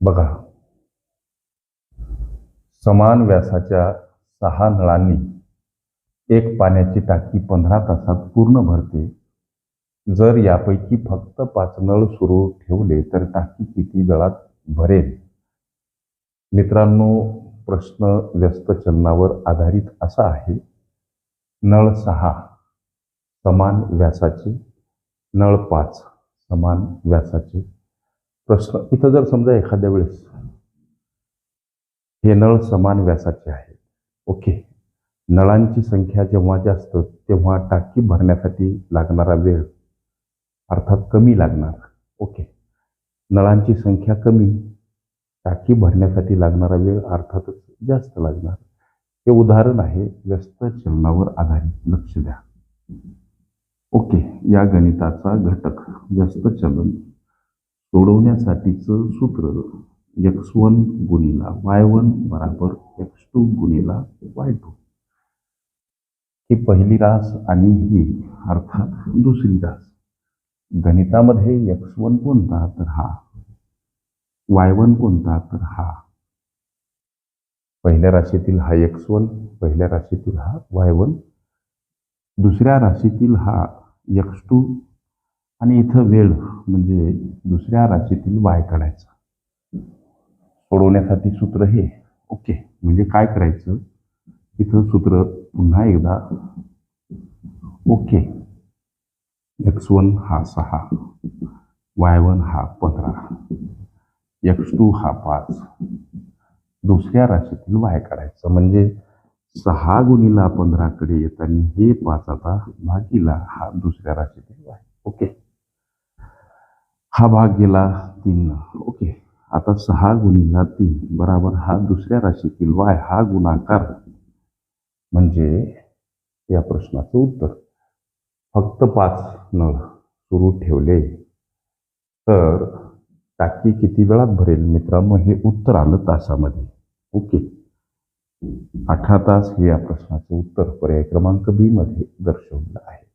बघा. समान व्यासाच्या सहा नळांनी एक पाण्याची टाकी पंधरा तासात पूर्ण भरते. जर यापैकी फक्त पाच नळ सुरू ठेवले तर टाकी किती वेळात भरेल? मित्रांनो प्रश्न व्यस्त चलनावर आधारित असा आहे. नळ सहा समान व्यासाचे नळ पाच समान व्यासाचे. प्रश्न. इथं जर समजा एखाद्या वेळेस हे नळ समान व्यासाचे आहेत. ओके. नळांची संख्या जेव्हा जास्त तेव्हा टाकी भरण्यासाठी लागणारा वेळ अर्थात कमी लागणार. ओके. नळांची संख्या कमी टाकी भरण्यासाठी लागणारा वेळ अर्थातच जास्त लागणार. हे उदाहरण आहे व्यस्त चलनावर आधारित. लक्ष द्या. ओके. या गणिताचा घटक व्यस्त चलन. सोडवण्यासाठीचं सूत्र एक्स वन गुणिला वाय वन बराबर एक्स टू गुणिला वाय टू ही पहिली रास आणि ही अर्थात दुसरी रास. गणितामध्ये एक्स वन कोणता तर हा. वाय वन कोणता तर हा. पहिल्या राशीतील हा एक्स वन पहिल्या राशीतील हा वाय वन दुसऱ्या राशीतील हा एक्स टू आणि इथं वेळ म्हणजे दुसऱ्या राशीतील वाय काढायचा. सोडवण्यासाठी सूत्र हे. ओके म्हणजे काय करायचं? इथं सूत्र पुन्हा एकदा. ओके एक्स वन हा सहा. वाय वन हा पंधरा. एक्स टू हा पाच. दुसऱ्या राशीतील वाय काढायचं. म्हणजे सहा गुणीला पंधराकडे येताना हे पाच आता भागीला हा दुसऱ्या राशीतील वाय ओके हा भाग गेला तीन. ओके. आता सहा गुणीला तीन. बराबर हा दुसऱ्या राशीतील वाय हा गुणाकार. म्हणजे या प्रश्नाचं उत्तर. फक्त पाच नळ सुरू ठेवले. तर टाकी किती वेळात भरेल मित्रांनो? हे उत्तर आलं तासामध्ये. ओके. अठरा तास हे या प्रश्नाचं उत्तर. पर्याय क्रमांक बी मध्ये दर्शवलं आहे.